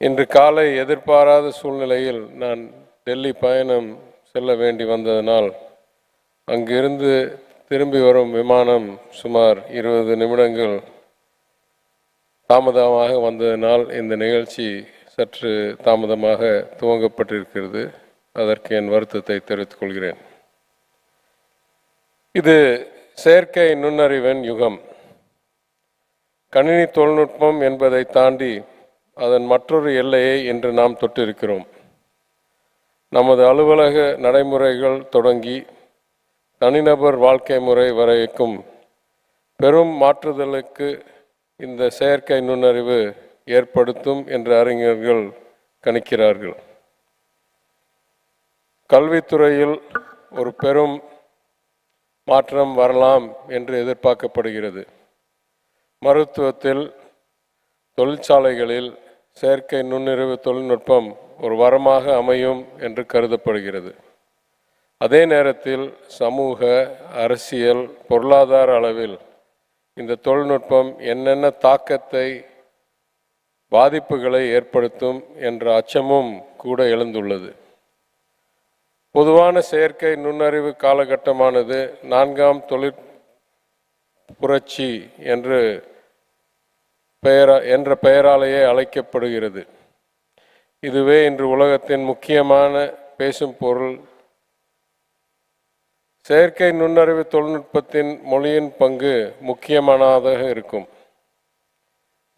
இன்று காலை எதிர்பாராத சூழ்நிலையில் நான் டெல்லி பயணம் செல்ல வேண்டி வந்ததனால் அங்கிருந்து திரும்பி வரும் விமானம் சுமார் இருபது நிமிடங்கள் தாமதமாக வந்ததனால் இந்த நிகழ்ச்சி சற்று தாமதமாக துவங்கப்பட்டிருக்கிறது. அதற்கு என் வருத்தத்தை தெரிவித்துக் கொள்கிறேன். இது செயற்கை நுண்ணறிவின் யுகம். கணினி தொழில்நுட்பம் என்பதை தாண்டி அதன் மற்றொரு எல்லையை இன்று நாம் தொட்டிருக்கிறோம். நமது அலுவலக நடைமுறைகள் தொடங்கி தனிநபர் வாழ்க்கை முறை வரைக்கும் பெரும் மாற்றுதலுக்கு இந்த செயற்கை நுண்ணறிவு ஏற்படுத்தும் என்று அறிஞர்கள் கணிக்கிறார்கள். கல்வித்துறையில் ஒரு பெரும் மாற்றம் வரலாம் என்று எதிர்பார்க்கப்படுகிறது. மருத்துவத்தில் தொழிற்சாலைகளில் செயற்கை நுண்ணறிவு தொழில்நுட்பம் ஒரு வரமாக அமையும் என்று கருதப்படுகிறது. அதே நேரத்தில் சமூக அரசியல் பொருளாதார அளவில் இந்த தொழில்நுட்பம் என்னென்ன தாக்கத்தை பாதிப்புகளை ஏற்படுத்தும் என்ற அச்சமும் கூட எழுந்துள்ளது. பொதுவான செயற்கை நுண்ணறிவு காலகட்டமானது நான்காம் தொழிற் புரட்சி என்று பெயர என்ற பெயராலேயே அழைக்கப்படுகிறது. இதுவே இன்று உலகத்தின் முக்கியமான பேசும் பொருள். செயற்கை நுண்ணறிவு தொழில்நுட்பத்தின் மொழியின் பங்கு முக்கியமானதாக இருக்கும்.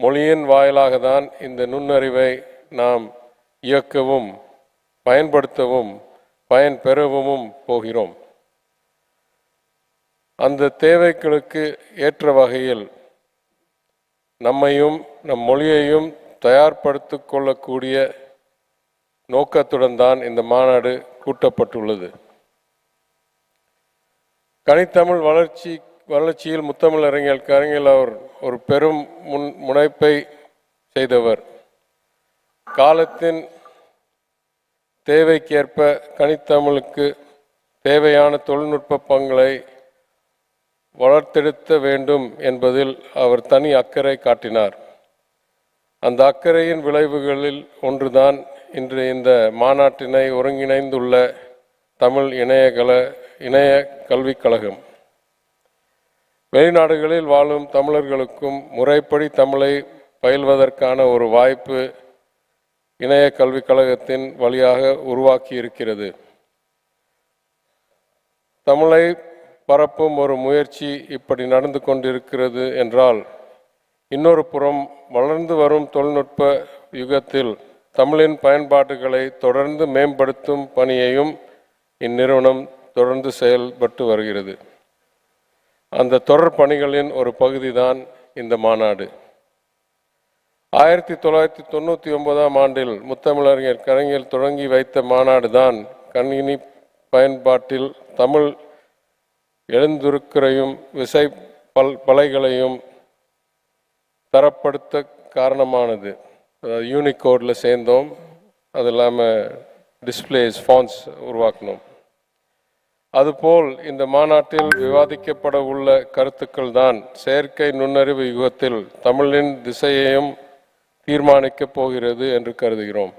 மொழியின் வாயிலாக தான் இந்த நுண்ணறிவை நாம் இயக்கவும் பயன்படுத்தவும் பயன் பெறவும் போகிறோம். அந்த தேவைகளுக்கு ஏற்ற வகையில் நம்மையும் நம் மொழியையும் தயார்படுத்து கொள்ளக்கூடிய நோக்கத்துடன் தான் இந்த மாநாடு கூட்டப்பட்டுள்ளது. கனித்தமிழ் வளர்ச்சி வளர்ச்சியில் முத்தமிழ் அறிஞர் கலைஞர் அவர் ஒரு பெரும் முன் முனைப்பை செய்தவர். காலத்தின் தேவைக்கேற்ப கனித்தமிழுக்கு தேவையான தொழில்நுட்ப பங்களை வளர்த்தெடுத்த வேண்டும் என்பதில் அவர் தனி அக்கறை காட்டினார். அந்த அக்கறையின் விளைவுகளில் ஒன்றுதான் இன்று இந்த மாநாட்டினை ஒருங்கிணைந்துள்ள தமிழ் இணையகல இணைய கல்விக் கழகம். வெளிநாடுகளில் வாழும் தமிழர்களுக்கும் முறைப்படி தமிழை பயில்வதற்கான ஒரு வாய்ப்பு இணைய கல்விக் கழகத்தின் வழியாக உருவாக்கி இருக்கிறது தமிழை பரப்பும் ஒரு முயற்சி இப்படி நடந்து கொண்டிருக்கிறது என்றால் இன்னொரு புறம் வளர்ந்து வரும் தொழில்நுட்ப யுகத்தில் தமிழின் பயன்பாடுகளை தொடர்ந்து மேம்படுத்தும் பணியையும் இந்நிறுவனம் தொடர்ந்து செயல்பட்டு வருகிறது. அந்த தொடர் பணிகளின் ஒரு பகுதிதான் இந்த மாநாடு. ஆயிரத்தி தொள்ளாயிரத்தி தொண்ணூற்றி ஒன்பதாம் ஆண்டில் முத்தமிழறிஞர் கலைஞர் தொடங்கி வைத்த மாநாடு தான் கணினி பயன்பாட்டில் தமிழ் எழுந்துருக்கரையும் விசை பல் பலைகளையும் தரப்படுத்த காரணமானது. அதாவது யூனிகோடில் சேர்ந்தோம். அது இல்லாமல் டிஸ்பிளேஸ் ஃபான்ஸ் உருவாக்கினோம். அதுபோல் இந்த மாநாட்டில் விவாதிக்கப்பட உள்ள கருத்துக்கள் தான் செயற்கை நுண்ணறிவு யுகத்தில் தமிழின் திசையையும் தீர்மானிக்கப் போகிறது என்று கருதுகிறோம்.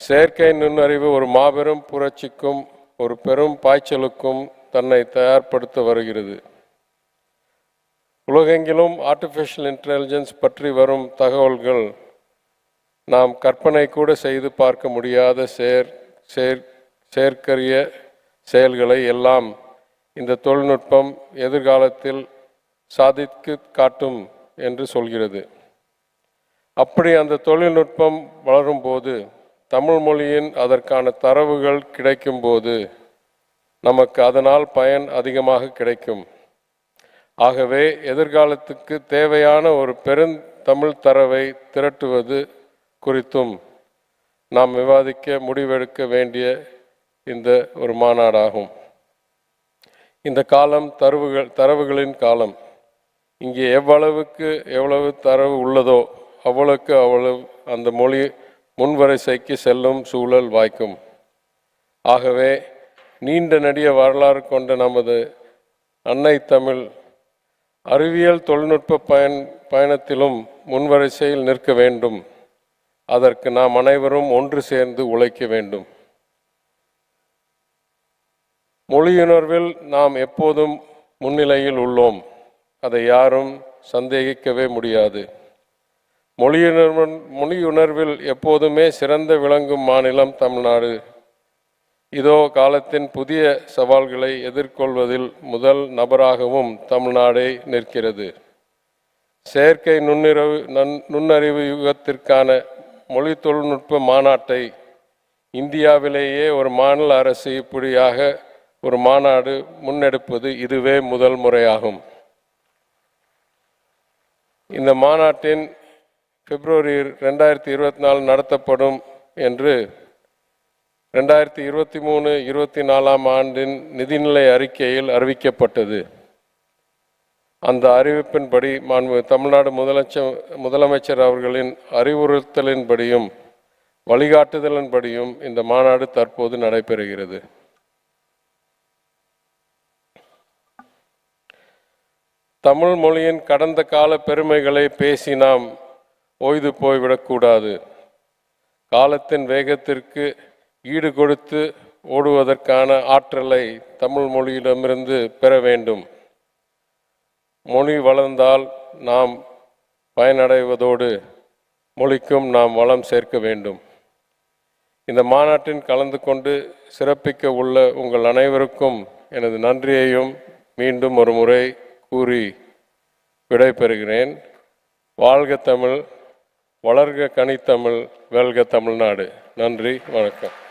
செயற்கை நுண்ணறிவு ஒரு மாபெரும் புரட்சிக்கும் ஒரு பெரும் பாய்ச்சலுக்கும் தன்னை தயார்படுத்த வருகிறது. உலகெங்கிலும் ஆர்டிஃபிஷியல் இன்டெலிஜென்ஸ் பற்றி வரும் தகவல்கள் நாம் கற்பனை கூட செய்து பார்க்க முடியாத செயற் செயற் செயற்கரிய செயல்களை எல்லாம் இந்த தொழில்நுட்பம் எதிர்காலத்தில் சாதித்து காட்டும் என்று சொல்கிறது. அப்படி அந்த தொழில்நுட்பம் வளரும்போது தமிழ் மொழியின் அதற்கான தரவுகள் கிடைக்கும்போது நமக்கு அதனால் பயன் அதிகமாக கிடைக்கும். ஆகவே எதிர்காலத்துக்கு தேவையான ஒரு பெருந்தமிழ் தரவை திரட்டுவது குறித்தும் நாம் விவாதிக்க முடிவெடுக்க வேண்டிய இந்த ஒரு மாநாடாகும். இந்த காலம் தரவுகள் தரவுகளின் காலம். இங்கே எவ்வளவுக்கு எவ்வளவு தரவு உள்ளதோ அவ்வளவுக்கு அவ்வளவு அந்த மொழி முன்வரிசைக்கு செல்லும் சூழல் வாய்க்கும். ஆகவே நீண்ட நெடிய வரலாறு கொண்ட நமது அன்னை தமிழ் அறிவியல் தொழில்நுட்ப பயன் பயணத்திலும் முன்வரிசையில் நிற்க வேண்டும். அதற்கு நாம் அனைவரும் ஒன்று சேர்ந்து உழைக்க வேண்டும். மொழியுணர்வில் நாம் எப்போதும் முன்னிலையில் உள்ளோம். அதை யாரும் சந்தேகிக்கவே முடியாது. மொழியுணர்வு மொழியுணர்வில் எப்போதுமே சிறந்த விளங்கும் மாநிலம் தமிழ்நாடு. இதோ காலத்தின் புதிய சவால்களை எதிர்கொள்வதில் முதல் நபராகவும் தமிழ்நாடே நிற்கிறது. செயற்கை நுண்ணிறவு நன் நுண்ணறிவு யுகத்திற்கான மொழி தொழில்நுட்ப மாநாட்டை இந்தியாவிலேயே ஒரு மாநில அரசு இப்படியாக ஒரு மாநாடு முன்னெடுப்பது இதுவே முதல் முறையாகும். இந்த மாநாட்டின் பிப்ரவரி ரெண்டாயிரத்தி இருபத்தி நாலு நடத்தப்படும் என்று ரெண்டாயிரத்தி இருபத்தி மூணு இருபத்தி நாலாம் ஆண்டின் நிதிநிலை அறிக்கையில் அறிவிக்கப்பட்டது. அந்த அறிவிப்பின்படி மாண்பு தமிழ்நாடு முதலமைச்சர் முதலமைச்சர் அவர்களின் அறிவுறுத்தலின்படியும் வழிகாட்டுதலின்படியும் இந்த மாநாடு தற்போது நடைபெறுகிறது. தமிழ் மொழியின் கடந்த கால பெருமைகளை பேசி நாம் ஓய்து போய்விடக்கூடாது. காலத்தின் வேகத்திற்கு ஈடு கொடுத்து ஓடுவதற்கான ஆற்றலை தமிழ் மொழியிடமிருந்து பெற வேண்டும். மொழி வளர்ந்தால் நாம் பயனடைவதோடு மொழிக்கும் நாம் வளம் சேர்க்க வேண்டும். இந்த மாநாட்டில் கலந்து கொண்டு சிறப்பிக்க உள்ள உங்கள் அனைவருக்கும் எனது நன்றியையும் மீண்டும் ஒரு முறை கூறி விடைபெறுகிறேன். வாழ்க தமிழ் வளர்க கனித்தமிழ் வெல்க தமிழ்நாடு. நன்றி வணக்கம்.